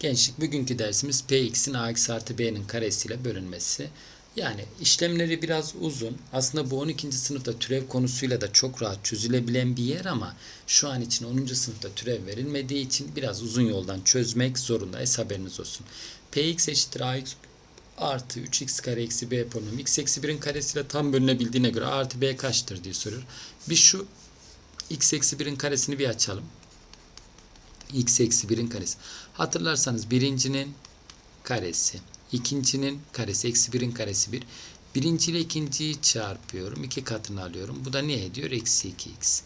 Gençlik bugünkü dersimiz px'in ax artı b'nin karesiyle bölünmesi. Yani işlemleri biraz uzun. Aslında bu 12. sınıfta türev konusuyla da çok rahat çözülebilen bir yer ama şu an için 10. sınıfta türev verilmediği için biraz uzun yoldan çözmek zorundayız haberiniz olsun. px eşittir ax artı 3x kare eksi b polinomu x eksi 1'in karesiyle tam bölünebildiğine göre artı b kaçtır diye soruyor. Biz şu x eksi 1'in karesini bir açalım x eksi 1'in karesi. Hatırlarsanız birincinin karesi, ikincinin karesi, eksi 1'in karesi 1. Birinci ile ikinciyi çarpıyorum. iki katını alıyorum. Bu da ne ediyor? Eksi 2x.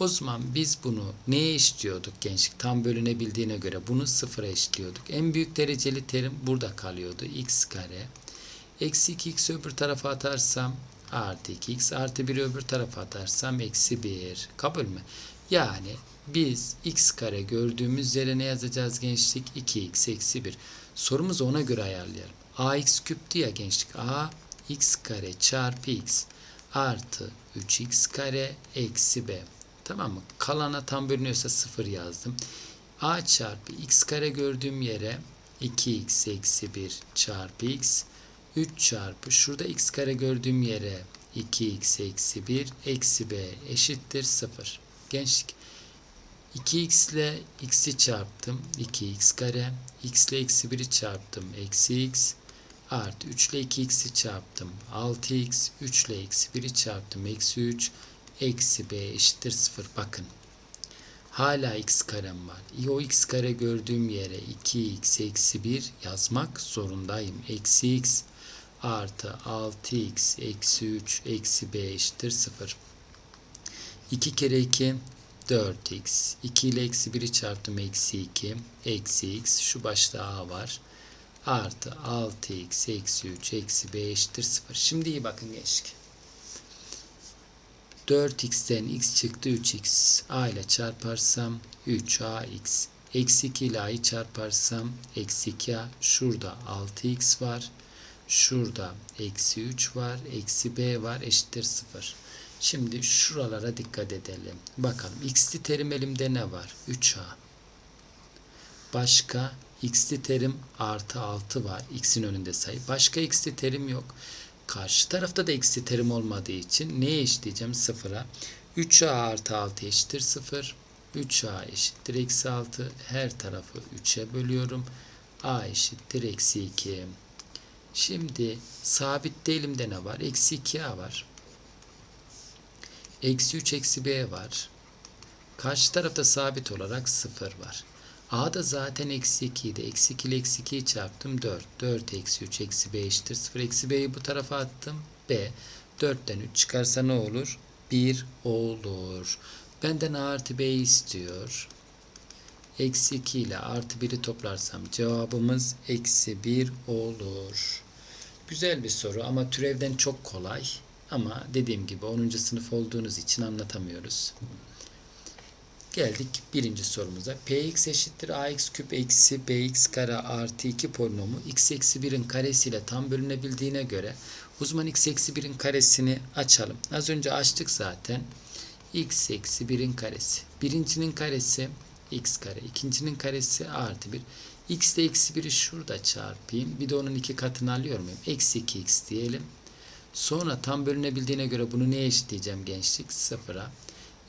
O zaman biz bunu neye eşitliyorduk gençlik? Tam bölünebildiğine göre bunu sıfıra eşitliyorduk. En büyük dereceli terim burada kalıyordu. x kare. Eksi 2x öbür tarafa atarsam artı 2x artı 1'i öbür tarafa atarsam eksi 1. Kabul mü? Yani biz x kare gördüğümüz yere ne yazacağız gençlik? 2x eksi 1. Sorumuzu ona göre ayarlayalım. ax küp ya gençlik. a x kare çarpı x artı 3x kare eksi b. Tamam mı? Kalana tam bölünüyorsa 0 yazdım. a çarpı x kare gördüğüm yere 2x eksi 1 çarpı x 3 çarpı şurada x kare gördüğüm yere 2x eksi 1 eksi b eşittir 0. Gençlik 2x ile x'i çarptım. 2x kare. x ile eksi 1'i çarptım. Eksi x. Artı 3 ile 2x'i çarptım. 6x. 3 ile eksi 1'i çarptım. Eksi 3. Eksi b eşittir 0. Bakın. Hala x karem var. O x kare gördüğüm yere 2x eksi 1 yazmak zorundayım. Eksi x artı 6x eksi 3 eksi b eşittir 0. 2 kere 2 4x. 2 ile eksi 1'i çarptım. Eksi 2. Eksi x. Şu başta a var. Artı 6x eksi 3 eksi b eşittir 0. Şimdi iyi bakın gençlik. 4x'ten x çıktı 3x. a ile çarparsam 3ax. Eksi 2 ile a'yı çarparsam eksi 2a. Şurada 6x var. Şurada eksi 3 var. Eksi b var. Eşittir 0. Şimdi şuralara dikkat edelim. Bakalım x'li terim elimde ne var? 3a. Başka x'li terim artı 6 var. x'in önünde sayı. Başka x'li terim yok. Karşı tarafta da x'li terim olmadığı için neye eşitleyeceğim? 0'a. 3a artı 6 eşittir 0. 3a eşittir eksi 6. Her tarafı 3'e bölüyorum. a eşittir eksi 2. Şimdi sabit elimde ne var? Eksi 2a var. Eksi 3 eksi b var. Karşı tarafta sabit olarak 0 var. A da zaten eksi 2 idi. Eksi 2 ile eksi 2'yi çarptım 4. 4 eksi 3 eksi b eşittir 0. Eksi b'yi bu tarafa attım. b. 4'ten 3 çıkarsa ne olur? 1 olur. Benden a artı b'yi istiyor. Eksi 2 ile artı 1'i toplarsam cevabımız eksi 1 olur. Güzel bir soru ama türevden çok kolay. Ama dediğim gibi 10. sınıf olduğunuz için anlatamıyoruz. Geldik birinci sorumuza. Px eşittir ax küp eksi bx kare artı 2 polinomu x eksi 1'in karesiyle tam bölünebildiğine göre uzman x eksi 1'in karesini açalım. Az önce açtık zaten. x eksi 1'in karesi. Birincinin karesi x kare. ikincinin karesi artı 1. x ile eksi 1'i şurada çarpayım. Bir de onun iki katını alıyor muyum? Eksi 2x diyelim. Sonra tam bölünebildiğine göre bunu neye eşitleyeceğim gençlik? Sıfıra.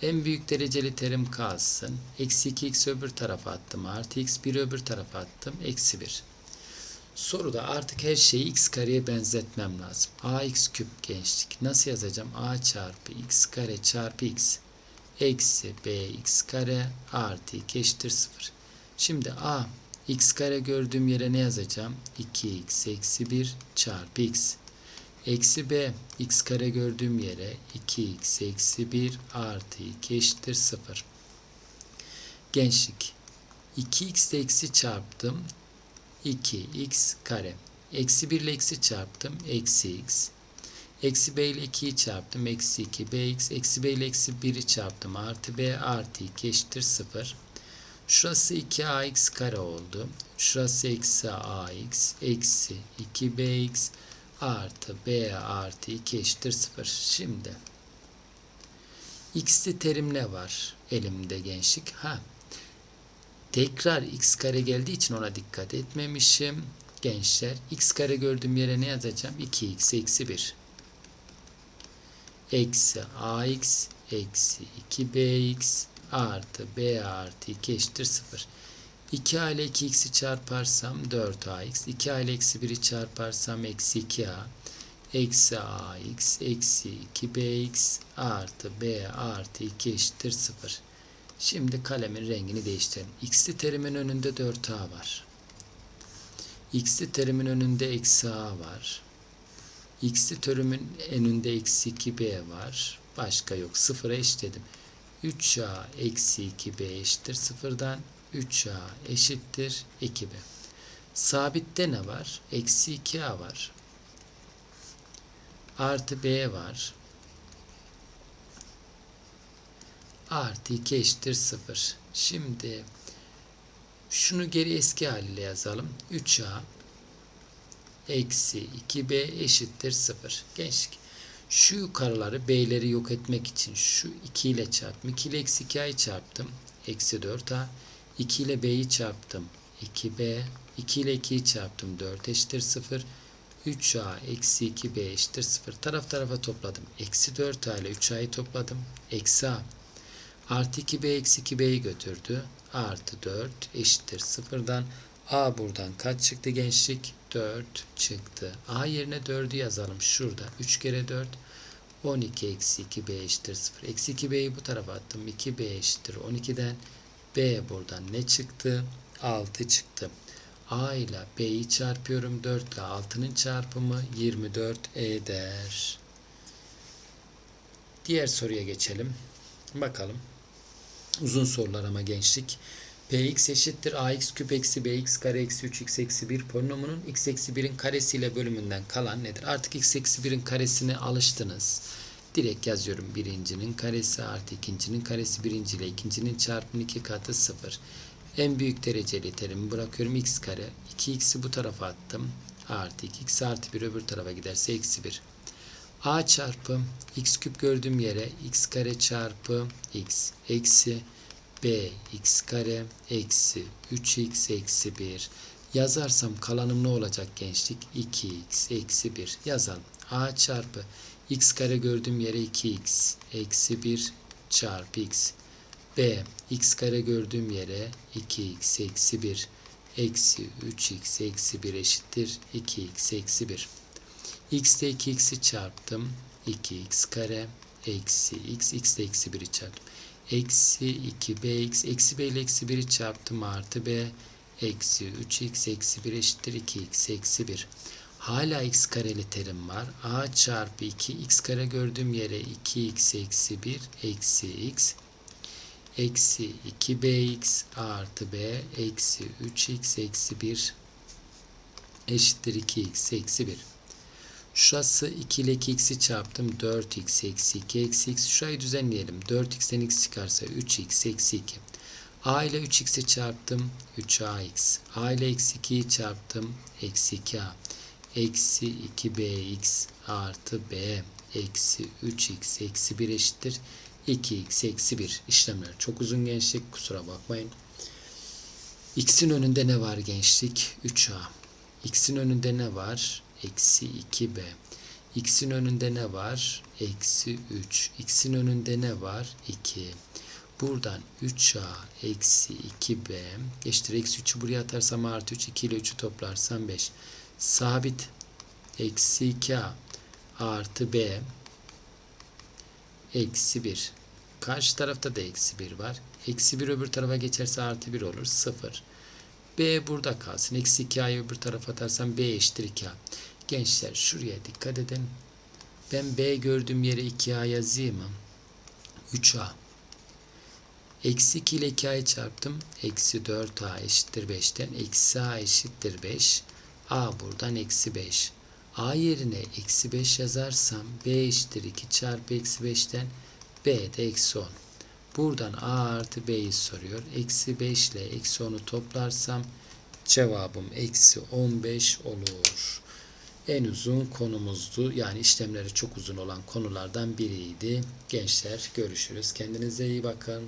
En büyük dereceli terim kalsın. Eksi 2x öbür tarafa attım. Artı x 1 öbür tarafa attım. Eksi 1. Soruda artık her şeyi x kareye benzetmem lazım. ax küp gençlik. Nasıl yazacağım? a çarpı x kare çarpı x. Eksi bx kare artı 2 eşittir 0. Şimdi a x kare gördüğüm yere ne yazacağım? 2x eksi 1 çarpı x. Eksi b x kare gördüğüm yere 2x eksi 1 artı 2 eşittir 0. Gençlik 2x ile eksi çarptım 2x kare. Eksi 1 ile eksi çarptım eksi x. Eksi b ile 2'yi çarptım eksi 2 bx. Eksi b ile eksi 1'i çarptım artı b artı 2 eşittir 0. Şurası 2ax kare oldu. Şurası eksi ax eksi 2bx artı b artı 2 eşittir 0. Şimdi x'li terim ne var elimde gençlik? Ha. Tekrar x kare geldiği için ona dikkat etmemişim. Gençler x kare gördüğüm yere ne yazacağım? 2x eksi 1 eksi ax eksi 2bx artı b artı 2 eşittir 0. 2a ile 2x'i çarparsam 4ax, 2a ile eksi 1'i çarparsam eksi 2a, eksi ax, eksi 2bx artı b artı 2 eşittir 0. Şimdi kalemin rengini değiştirelim. x'li terimin önünde 4a var. x'li terimin önünde eksi a var. x'li terimin önünde eksi 2b var. Başka yok. Sıfıra eşitledim. 3a eksi 2b eşittir sıfırdan 3a eşittir 2b. Sabitte ne var? Eksi 2a var. Artı b var. Artı 2 eşittir 0. Şimdi şunu geri eski haliyle yazalım. 3a eksi 2b eşittir 0. Gençlik. Şu yukarıları b'leri yok etmek için şu 2 ile çarptım. 2 ile eksi 2a'yı çarptım. Eksi 4a. 2 ile b'yi çarptım. 2b. 2 ile 2'yi çarptım. 4 eşittir 0. 3a eksi 2b eşittir 0. Taraf tarafa topladım. Eksi 4a ile 3a'yı topladım. Eksi a. Artı 2b eksi 2b'yi götürdü. Artı 4 eşittir 0'dan. A buradan kaç çıktı gençlik? 4 çıktı. A yerine 4'ü yazalım. Şurada 3 kere 4 12 eksi 2b eşittir 0. Eksi 2b'yi bu tarafa attım. 2b eşittir 12'den. B buradan ne çıktı? 6 çıktı. A ile B'yi çarpıyorum. 4 ile 6'nın çarpımı 24 eder. Diğer soruya geçelim. Bakalım. Uzun sorular ama gençlik. Px eşittir ax küp eksi bx kare eksi 3x eksi 1 polinomunun x eksi 1'in karesiyle bölümünden kalan nedir? Artık x eksi 1'in karesine alıştınız. Direkt yazıyorum birincinin karesi artı ikincinin karesi birinci ile ikincinin çarpımı iki katı 0. En büyük dereceli terimi bırakıyorum x kare. 2x'i bu tarafa attım. Artı 2x artı 1 öbür tarafa giderse eksi 1. a çarpı x küp gördüğüm yere x kare çarpı x eksi b x kare eksi 3x eksi 1 yazarsam kalanım ne olacak gençlik? 2x eksi 1 yazalım. a çarpı x kare gördüğüm yere 2x eksi 1 çarpı x b x kare gördüğüm yere 2x eksi 1 eksi 3x eksi 1 eşittir 2x eksi 1 x ile 2x'i çarptım 2x kare eksi x x ile eksi 1'i çarptım. Eksi 2bx eksi b ile eksi 1'i çarptım artı b eksi 3x eksi 1 eşittir 2x eksi 1 hala x kareli terim var a çarpı 2 x kare gördüğüm yere 2x eksi 1 eksi x eksi 2bx artı b eksi 3x eksi 1 eşittir 2x eksi 1 Şurası 2 ile 2x'i çarptım. 4x eksi 2 eksi x. Şurayı düzenleyelim. 4x'ten x çıkarsa 3x eksi 2. a ile 3x'i çarptım. 3ax. a ile eksi 2'yi çarptım. Eksi 2a. Eksi 2bx artı b. Eksi 3x eksi 1 eşittir. 2x eksi 1. İşlemler çok uzun gençlik. Kusura bakmayın. x'in önünde ne var gençlik? 3a. x'in önünde ne var? eksi 2b. X'in önünde ne var? Eksi 3. X'in önünde ne var? 2. Buradan 3a eksi 2b geçtir. Eksi 3'ü buraya atarsam artı 3. 2 ile 3'ü toplarsam 5. Sabit eksi 2a artı b eksi 1. Karşı tarafta da eksi 1 var. Eksi 1 öbür tarafa geçerse artı 1 olur. 0. B burada kalsın. Eksi 2a'yı öbür tarafa atarsam B eşittir 2a. Gençler şuraya dikkat edin. Ben B gördüğüm yere 2A yazayım mı? 3A. Eksi 2 ile 2A'yı çarptım. Eksi 4A eşittir 5'ten. Eksi A eşittir 5. A buradan eksi 5. A yerine eksi 5 yazarsam B eşittir 2 çarpı eksi 5'ten B de eksi 10. Buradan A artı B'yi soruyor. Eksi 5 ile eksi 10'u toplarsam cevabım eksi 15 olur en uzun konumuzdu. Yani işlemleri çok uzun olan konulardan biriydi. Gençler görüşürüz. Kendinize iyi bakın.